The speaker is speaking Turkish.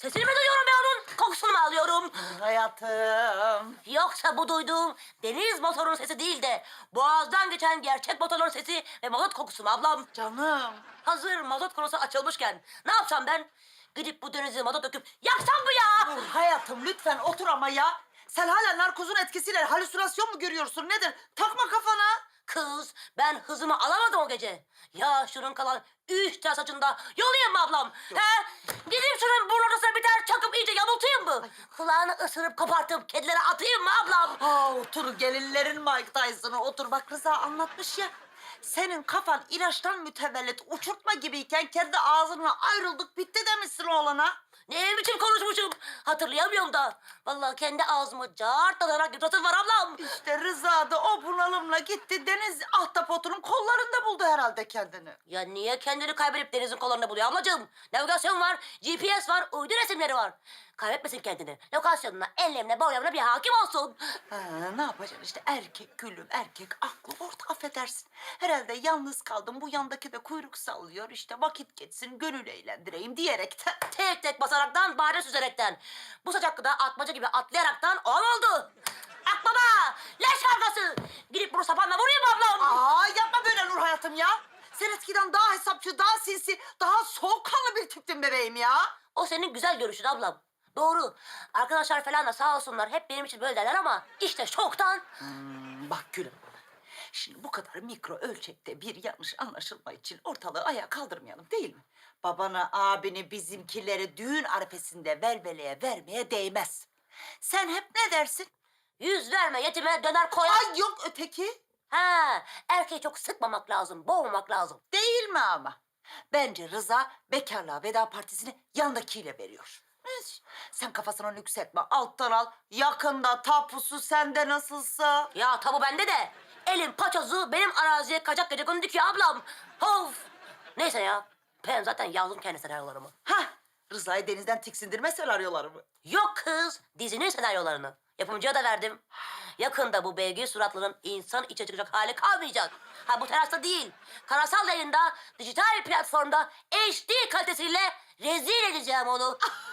Sesini mi duyuyorum ben onun? Kokusunu mu alıyorum? Hayatım. Yoksa bu duyduğum deniz motorunun sesi değil de boğazdan geçen gerçek motorun sesi ve mazot kokusu mu ablam? Canım. Hazır mazot konusu açılmışken ne yapsam ben? Gidip bu denize mazot döküp yaksam mı ya? Dur hayatım lütfen otur ama ya. Sen hala narkozun etkisiyle halüsinasyon mu görüyorsun nedir? Takma kafana. Kız ben hızımı alamadım o gece. Ya şunun kalan üç tel saçında yolayım mı ablam? He? Gidip şunun burnuna bir tane çakıp iyice yamultayım mı? Kulağını ısırıp kopartıp kedilere atayım mı ablam? Aa, otur gelinlerin Mike Tyson'ı otur. Bak Rıza anlatmış ya. Senin kafan ilaçtan mütevellit uçurtma gibiyken kendi ağzına ayrıldık bitti demişsin oğlana. Ne biçim konuşmuşum? Hatırlayamıyorum da. Vallahi kendi ağzımı cartlanarak yutratır var ablam. İşte Rıza da o bunalımla gitti deniz ahtapotunun kollarında buldu herhalde kendini. Ya niye kendini kaybedip denizin kollarında buluyor ablacığım? Navigasyon var, GPS var, uydu resimleri var. Kaybetmesin kendini. Lokasyonuna, enlemine, boylamına bir hakim olsun. Ha, ne yapacaksın işte erkek gülüm erkek aklı orta affedersin. Herhalde yalnız kaldım bu yandaki de kuyruk sallıyor işte vakit geçsin gönül eğlendireyim diyerekten. Tek tek basaraktan, bari süzerekten. Bu saçaklıda atmaca gibi atlayaraktan on oldu. Aklama! Leş kavgası! Gidip bunu sapanla vurayım mı ablam? Aa yapma böyle Nur hayatım ya. Sen eskiden daha hesapçı, daha sinsi, daha soğukkanlı bir tiptin bebeğim ya. O senin güzel görüşün ablam. Doğru. Arkadaşlar falan da sağ olsunlar hep benim için böyle derler ama işte şoktan. Hmm, bak gülüm. Şimdi bu kadar mikro ölçekte bir yanlış anlaşılma için ortalığı ayağa kaldırmayalım değil mi? Babana, abini, bizimkileri düğün arifesinde velveleye vermeye değmez. Sen hep ne dersin? Yüz verme yetime döner koyar. Ay yok öteki. Ha, erkeği çok sıkmamak lazım, boğmamak lazım. Değil mi ama? Bence Rıza bekarlığa veda partisini yandakiyle veriyor. Sen kafasına yükseltme. Alttan al. Yakında tapusu sende nasılsa. Ya tabu bende de. Elin paçozu benim araziye kacak kacak onu dikiyor ablam. Of. Neyse ya. Ben zaten yazdım kendi senaryolarımı. Hah. Rıza'yı denizden tiksindirme senaryolarımı. Yok kız, dizinin senaryolarını. Yapımcıya da verdim. Yakında bu belge suratların insan içe çıkacak hali kalmayacak. Ha bu terasta değil. Karasal yayında, dijital platformda HD kalitesiyle rezil edeceğim onu.